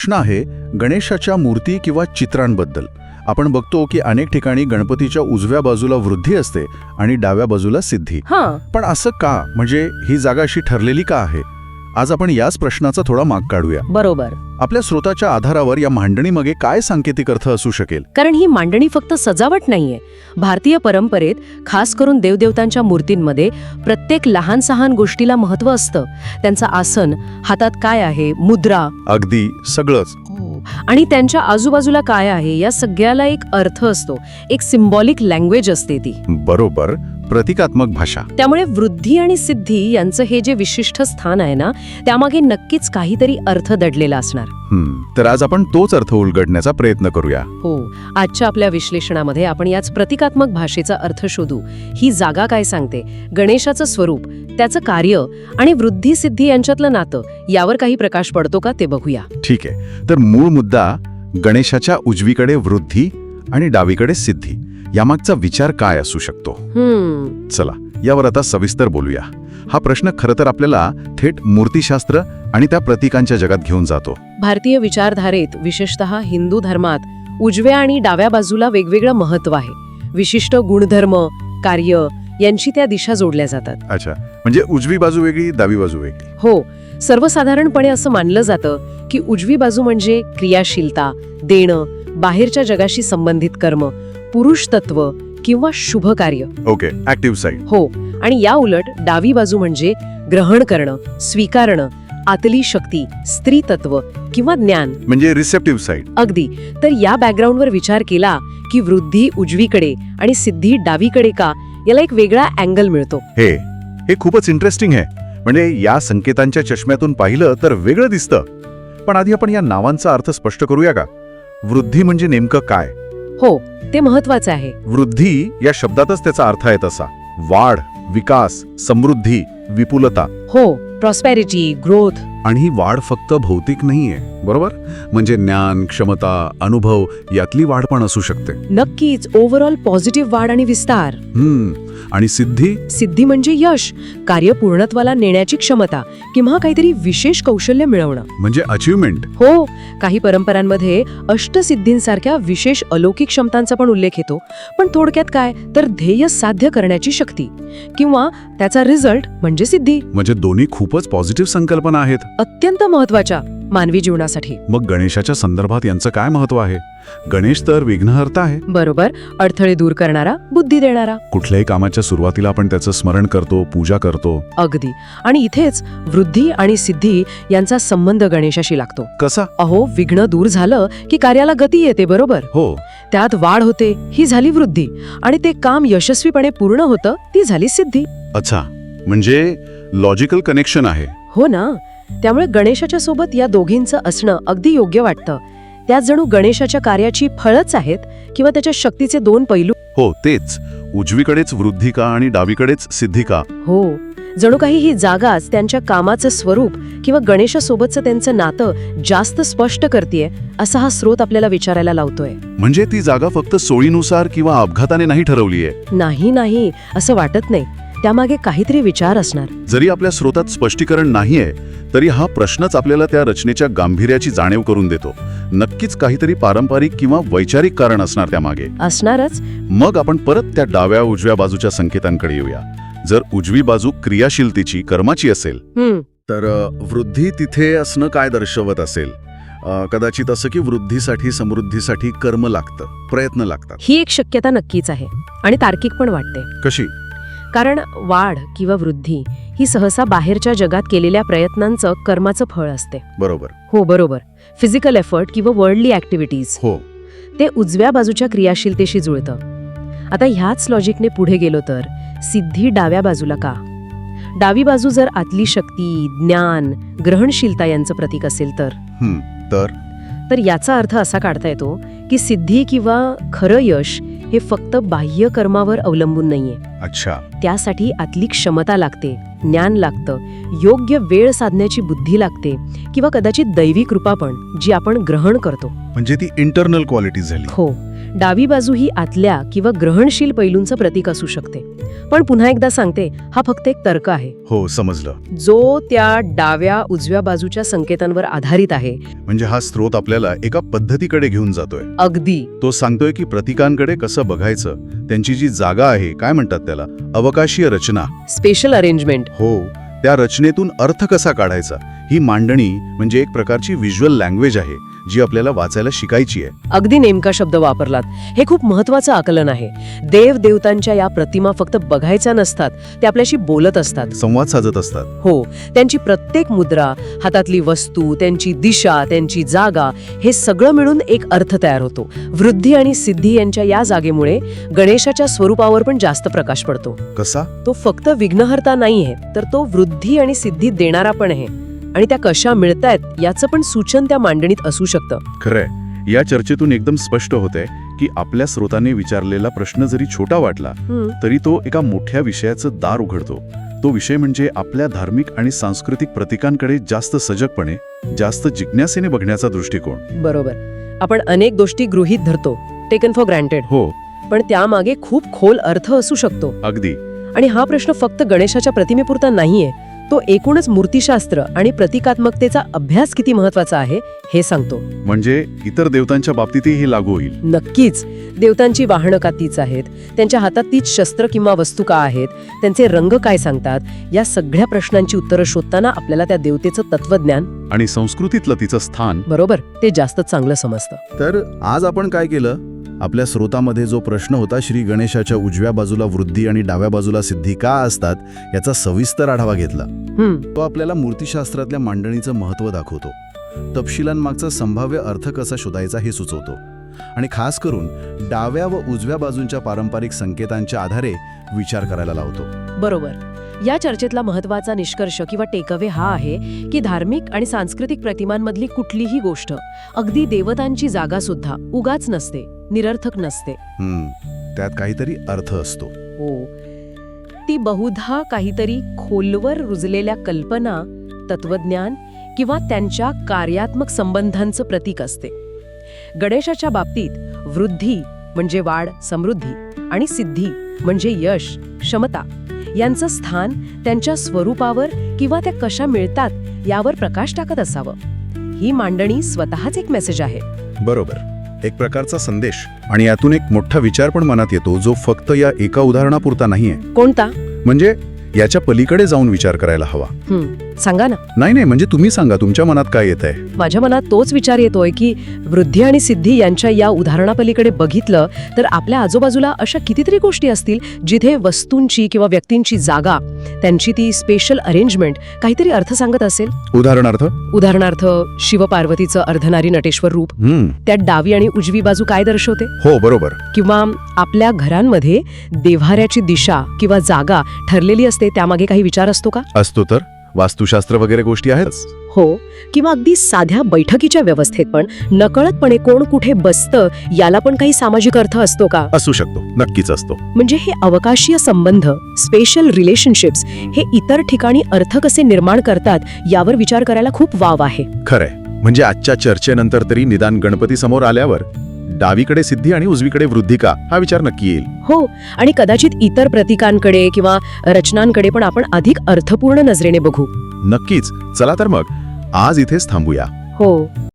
प्रश्न आहे गणेशाच्या मूर्ती किंवा चित्रांबद्दल. आपण बघतो की अनेक ठिकाणी गणपतीच्या उजव्या बाजूला वृद्धी असते आणि डाव्या बाजूला सिद्धी. पण असं का? म्हणजे ही जागा अशी ठरलेली का आहे? आज आपण याच प्रश्नाचा थोडा माग काढूया. बरोबर. आपल्या स्रोताच्या आधारावर या मांडणीमागे काय सांकेतिक अर्थ असू शकेल? कारण ही मांडणी फक्त सजावट नाहीये. भारतीय परंपरेत खास करून देवदेवतांच्या मूर्तींमध्ये प्रत्येक लहान सहान गोष्टीला महत्त्व असतं. त्यांचं आसन हातात काय आहे मुद्रा. अगदी सगळंच. आणि त्यांच्या आजूबाजूला काय आहे या सगळ्याला एक अर्थ असतो. एक सिम्बॉलिक लँग्वेज असते ती. बरोबर. प्रतिकात्मक भाषा. त्यामुळे वृद्धी आणि सिद्धी यांचं हे जे विशिष्ट स्थान आहे ना त्यामागे नक्कीच काहीतरी अर्थ दडलेला असणार. तर आज आपण तोच अर्थ उलगडण्याचा प्रयत्न करूया. हो आजच्या आपल्या विश्लेषणामध्ये आपण याच प्रतिकात्मक भाषेचा अर्थ शोधू. ही जागा काय सांगते? गणेशाचं स्वरूप त्याचं कार्य आणि वृद्धी सिद्धी यांच्यातलं नातं यावर काही प्रकाश पडतो का ते बघूया. ठीक आहे तर मूळ मुद्दा गणेशाच्या उजवीकडे वृद्धी आणि डावीकडे सिद्धी. यामागचा विचार काय असू शकतो? हम्म. चला यावर आता सविस्तर बोलूया. हा प्रश्न खरं तर आपल्याला थेट मूर्तीशास्त्र आणि त्या प्रतीकांच्या जगात घेऊन जातो. भारतीय विचारधारेत विशेषतः हिंदू धर्मात उजव्या आणि डाव्या बाजूला वेगवेगळं महत्त्व आहे. विशिष्ट गुणधर्म कार्य यांची त्या दिशा जोडल्या जातात. अच्छा म्हणजे उजवी बाजू वेगळी डावी बाजू वेगळी. हो सर्वसाधारणपणे असं मानलं जातं की उजवी बाजू म्हणजे क्रियाशीलता देणं बाहेरच्या जगाशी संबंधित कर्म पुरुष तत्व किंवा शुभ कार्य ओके ऍक्टिव्ह साईड हो आणि या उलट डावी बाजू म्हणजे ग्रहण करणं स्वीकारणं आतली शक्ती स्त्री तत्व किंवा ज्ञान. म्हणजे रिसेप्टिव्ह साईड अगदी. तर या बॅकग्राऊंडवर विचार केला की वृद्धी उजवीकडे आणि सिद्धी डावीकडे का याला एक वेगळा अँगल मिळतो. हे हे खूपच इंटरेस्टिंग आहे. म्हणजे या संकेतांच्या चष्म्यातून पाहिलं तर वेगळं दिसतं. पण आधी आपण या नावांचा अर्थ स्पष्ट करूया का? वृद्धी म्हणजे नेमकं काय? हो ते महत्वाचं आहे. वृद्धी या शब्दातच त्याचा अर्थ आहे तसा. वाढ विकास समृद्धी विपुलता. हो प्रॉस्पॅरिटी ग्रोथ आणि ही वाढ फक्त भौतिक नाहीये बरोबर? म्हणजे ज्ञान क्षमता अनुभव यातली वाढ पण असू शकते. नक्कीच ओव्हरऑल पॉझिटिव्ह वाढ आणि विस्तार. हम्म. आणि सिद्धी? सिद्धी म्हणजे यश कार्य पूर्णत्वाला नेण्याची क्षमता किंवा काहीतरी विशेष कौशल्य मिळवणं. म्हणजे अचिव्हमेंट हो काही परंपरांमध्ये अष्टसिद्धींसारख्या विशेष अलौकिक क्षमतांचा पण उल्लेख येतो. पण थोडक्यात काय? तर ध्येय साध्य करण्याची शक्ती किंवा त्याचा रिझल्ट म्हणजे सिद्धी. म्हणजे दोन्ही खूपच पॉझिटिव्ह संकल्पना आहेत. अत्यंत महत्त्वाच्या मानवी जीवनासाठी. मग गणेशाच्या संदर्भात यांचं काय महत्त्व आहे? गणेश तर विघ्नहर्ता आहे. बरोबर. अडथळे दूर करणारा बुद्धी देणारा. कुठल्याही कामाच्या सुरुवातीला आपण त्याचं स्मरण करतो पूजा करतो. अगदी. आणि इथेच वृद्धी आणि सिद्धी यांचा संबंध गणेशाशी लागतो. कसा? अहो विघ्न दूर झालं की कार्याला गती येते बरोबर? हो. त्यात वाढ होते ही झाली वृद्धी. आणि ते काम यशस्वीपणे पूर्ण होतं ती झाली सिद्धी. अच्छा. म्हणजे लॉजिकल कनेक्शन आहे. हो ना. त्यामुळे गणेशाच्या सोबत या दोघींचं असणं अगदी योग्य वाटतं. त्यात जणू गणेशाच्या कार्याची फळच आहेत किंवा त्याच्या शक्तीचे दोन पैलू. हो तेच. उजवीकडेच वृद्धिका आणि डावीकडेच सिद्धिका. हो. जणू काही ही जागाच त्यांच्या कामाचं स्वरूप किंवा गणेशासोबतचं त्यांचं नातं जास्त स्पष्ट करतेय असा हा स्रोत आपल्याला विचारायला लावतोय. म्हणजे ती जागा फक्त सोयीनुसार किंवा अपघाताने नाही ठरवलीये? नाही नाही. असं वाटत नाही. त्यामागे काहीतरी विचार असणार. जरी आपल्या स्रोतात स्पष्टीकरण नाहीये तरी हा प्रश्नच आपल्याला त्या रचनेच्या गांभीर्याची जाणीव करून देतो. नक्कीच काहीतरी पारंपरिक किंवा वैचारिक कारण असणार त्यामागे. असणारच. मग आपण परत त्या डाव्या उजव्या बाजूच्या संकेतांकडे येऊया. जर उजवी बाजू क्रियाशीलतेची कर्माची असेल तर वृद्धी तिथे असणं काय दर्शवत असेल? कदाचित असं की वृद्धीसाठी समृद्धीसाठी कर्म लागतं प्रयत्न लागतात. ही एक शक्यता नक्कीच आहे. आणि तार्किक पण वाटते. कशी? कारण वाढ किंवा वृद्धी ही सहसा बाहेरच्या जगात केलेल्या प्रयत्नांचं कर्माचं फळ असते. बरोबर. हो बरोबर. फिजिकल एफर्ट किंवा वर्ल्डली ऍक्टिव्हिटीज हो. ते उजव्या बाजूच्या क्रियाशीलतेशी जुळतं. आता ह्याच लॉजिकने पुढे गेलो तर सिद्धी डाव्या बाजूला का? डावी बाजू जर आतली शक्ती ज्ञान ग्रहणशीलता यांचं प्रतीक असेल तर? तर? तर याचा अर्थ असा काढता येतो की सिद्धी किंवा खरं यश हे फक्त बाह्य कर्मावर अवलंबून नाहीये. अच्छा. त्यासाठी आतली क्षमता लागते ज्ञान लागतं योग्य वेळ साधण्याची बुद्धी लागते किंवा कदाचित दैवी कृपा पण जी आपण ग्रहण करतो. म्हणजे ती इंटरनल क्वालिटी झाली. हो. डावी बाजू ही आतल्या किंवा ग्रहणशील पैलूंचं प्रतीक असू शकते. पण पुन्हा एकदा सांगते हा फक्त एक तर्क आहे. हो समजलं. जो त्या डाव्या उजव्या बाजूच्या संकेतांवर आधारित आहे. म्हणजे हा स्रोत आपल्याला एका पद्धतीकडे घेऊन जातोय. अगदी. तो सांगतोय की प्रतीकांकडे कसं बघायचं त्यांची जी जागा आहे काय म्हणतात त्याला? अवकाशीय रचना. स्पेशल अरेंजमेंट हो त्या रचनेतून अर्थ कसा काढायचा? ही मांडणी म्हणजे एक प्रकारची व्हिज्युअल लँग्वेज आहे. जी आपल्याला वाचायला शिकायची आहे. अगदी नेमका शब्द वापरलात. हे खूप महत्वाचं आकलन आहे. देव देवतांच्या या प्रतिमा फक्त बघायच्या नसतात ते आपल्याशी बोलत असतात. संवाद साधत असतात. हो त्यांची प्रत्येक मुद्रा हातातली वस्तू त्यांची दिशा त्यांची जागा हे सगळं मिळून एक अर्थ तयार होतो. वृद्धी आणि सिद्धी यांच्या या जागेमुळे गणेशाच्या स्वरूपावर पण जास्त प्रकाश पडतो. कसा? तो फक्त विघ्नहर्ता नाहीये तर तो वृद्धी आणि सिद्धी देणारा पण आहे. आणि त्या कशा मिळतायत याचं पण सूचन त्या मांडणीत असू शकतं. खरंय. या चर्चेतून एकदम स्पष्ट होतंय की आपल्या स्रोताने विचारलेला प्रश्न जरी छोटा वाटला तरी तो एका मोठ्या विषयाचं दार उघडतो. तो विषय म्हणजे आपल्या धार्मिक आणि सांस्कृतिक प्रतीकांकडे जास्त सजगपणे जास्त जिज्ञासेने बघण्याचा दृष्टिकोन. बरोबर. आपण अनेक गोष्टी गृहीत धरतो टेकन फॉर ग्रँटेड हो. पण त्यामागे खूप खोल अर्थ असू शकतो. अगदी. आणि हा प्रश्न फक्त गणेशाच्या प्रतिमेपुरता नाहीये. तो एकूणच मूर्तिशास्त्र आणि प्रतिकात्मकतेचा अभ्यास किती महत्त्वाचा आहे हे सांगतो. म्हणजे इतर देवतांच्या बाबतीतही हे लागू होईल. नक्कीच. देवतांची वाहनं का तीच आहेत? त्यांच्या हातात तीच शस्त्र किंवा वस्तू का आहेत? त्यांचे रंग काय सांगतात? या सगळ्या प्रश्नांची उत्तरं शोधताना आपल्याला त्या देवतेचं तत्वज्ञान आणि संस्कृतीतलं तिचं स्थान. बरोबर ते जास्त चांगलं समजतं. तर आज आपण काय केलं? आपल्या स्रोतामध्ये जो प्रश्न होता श्री गणेशाच्या उजव्या बाजूला वृद्धी आणि डाव्या बाजूला सिद्धी का असतात याचा सविस्तर आढावा घेतला. हम्म. तो आपल्याला मूर्तिशास्त्रातल्या मांडणीचं महत्त्व दाखवतो. तपशिलांमागचा संभाव्य अर्थ कसा शोधायचा हे सुचवतो. आणि खास करून डाव्या व उजव्या बाजूंच्या पारंपरिक संकेतांच्या आधारे विचार करायला लावतो. बरोबर. या चर्चेतला महत्त्वाचा निष्कर्ष किंवा टेकअवे हा आहे की धार्मिक आणि सांस्कृतिक प्रतिमांमधली कुठलीही गोष्ट अगदी देवतांची जागा सुद्धा उगाच नसते. निरर्थक नसते. हम्म, त्यात काहीतरी अर्थ असतो. हो. ती बहुधा काहीतरी खोलवर रुजलेल्या कल्पना तत्वज्ञान किंवा त्यांच्या कार्यात्मक संबंधांचं प्रतीक असते. गणेशाच्या बाबतीत वृद्धी म्हणजे वाढ समृद्धी आणि सिद्धी म्हणजे यश क्षमता यांचं स्थान त्यांच्या स्वरूपावर किंवा त्या कशा मिळतात यावर प्रकाश टाकत असावं. ही मांडणी स्वतःच एक मेसेज आहे. बरोबर. एक प्रकारचा संदेश आणि यातून एक मोठा विचार पण मनात येतो जो फक्त या एका उदाहरणापुरता नाहीये. कोणता? म्हणजे याच्या पलीकडे जाऊन विचार करायला हवा. सांगा ना. नाही नाही म्हणजे तुम्ही सांगा तुमच्या मनात काय येत आहे? माझ्या मनात तोच विचार येतोय की वृद्धी आणि सिद्धी यांच्या या उदाहरणापलीकडे बघितलं तर आपल्या आजूबाजूला अशा कितीतरी गोष्टी असतील जिथे वस्तूंची किंवा व्यक्तींची जागा त्यांची ती स्पेशल अरेंजमेंट काहीतरी अर्थ सांगत असेल? उदाहरणार्थ? उदाहरणार्थ शिवपार्वतीचं अर्धनारी नटेश्वर रूप हम्म. त्यात डावी आणि उजवी बाजू काय दर्शवते? हो बरोबर. किंवा आपल्या घरांमध्ये देव्हाऱ्याची दिशा किंवा जागा ठरलेली असते त्यामागे काही विचार असतो का? असतो तर? वास्तुशास्त्र वगैरे गोष्टी आहेच हो किंवा अगदी साध्या बैठकीच्या व्यवस्थेत पण नकळतपणे कोण कुठे बसतं याला पण काही सामाजिक अर्थ असतो का? असू शकतो नक्कीच असतो. म्हणजे हे अवकाशीय संबंध स्पेशल रिलेशनशिप्स हे इतर ठिकाणी अर्थ कसे निर्माण करतात यावर विचार करायला खूप वाव आहे. खरंय. म्हणजे आजच्या चर्चेनंतर तरी निदान गणपती समोर आल्यावर डावीकडे सिद्धी आणि उजवीकडे वृद्धी का हा विचार नक्की येईल. हो आणि कदाचित इतर प्रतीकांकडे किंवा रचनांकडे पण आपण अधिक अर्थपूर्ण नजरेने बघू. नक्कीच. चला तर मग आज इथेच थांबूया. हो.